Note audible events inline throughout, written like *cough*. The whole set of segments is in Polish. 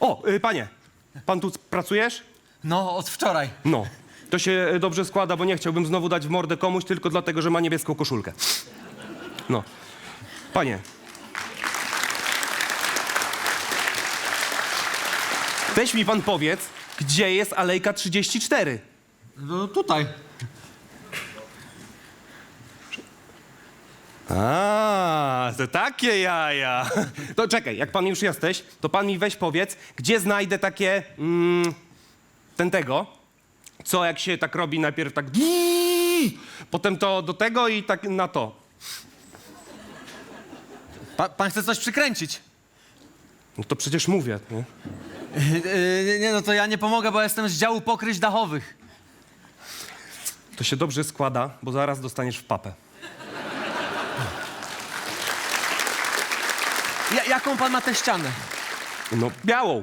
O, y, panie, pan tu pracujesz? No, od wczoraj. No. To się y, dobrze składa, bo nie chciałbym znowu dać w mordę komuś tylko dlatego, że ma niebieską koszulkę. No. Panie. Weź mi pan powiedz, gdzie jest alejka 34? No tutaj. A, to takie jaja. *laughs* To czekaj, jak pan już jesteś, to pan mi weź powiedz, gdzie znajdę takie. Mm, ten tego. Co jak się tak robi najpierw tak. *laughs* Potem to do tego i tak na to. Pa, pan chce coś przykręcić? No to przecież mówię. Nie? *laughs* Yy, nie, no to ja nie pomogę, bo jestem z działu pokryć dachowych. To się dobrze składa, bo zaraz dostaniesz w papę. Ja, jaką pan ma tę ścianę? No, białą.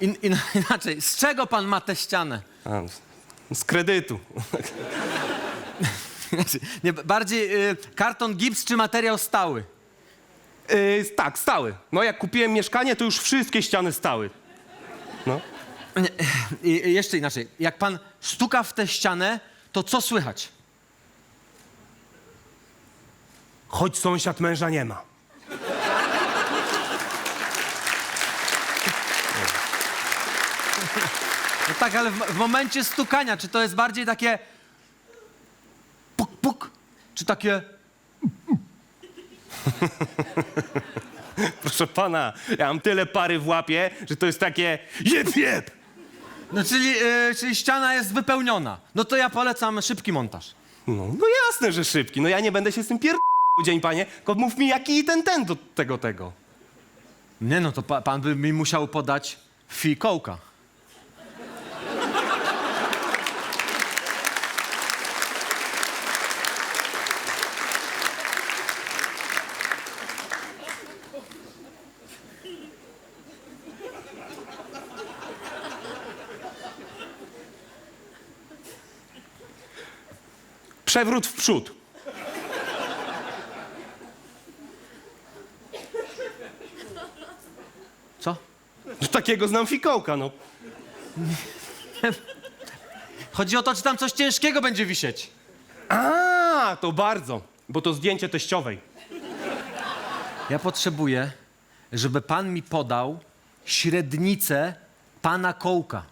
In, in, inaczej, z czego pan ma tę ścianę? A, z kredytu. *laughs* Nie, bardziej yy, karton, gips czy materiał stały? Yy, tak, stały. No jak kupiłem mieszkanie, to już wszystkie ściany stały. No. Nie, i- i jeszcze inaczej, jak pan stuka w tę ścianę, to co słychać? Choć sąsiad męża nie ma. No tak, ale w, w momencie stukania, czy to jest bardziej takie puk, puk, czy takie... *laughs* Proszę pana, ja mam tyle pary w łapie, że to jest takie jeb, jeb. No czyli, yy, czyli ściana jest wypełniona. No to ja polecam szybki montaż. No, no jasne, że szybki. No ja nie będę się z tym pier... dzień, panie, tylko mów mi jaki ten, ten do tego, tego. Nie no, to pa, pan by mi musiał podać fikołka. Przewrót w przód. No, takiego znam fikołka, no. Chodzi o to, czy tam coś ciężkiego będzie wisieć. A, to bardzo, bo to zdjęcie teściowej. Ja potrzebuję, żeby pan mi podał średnicę pana kołka.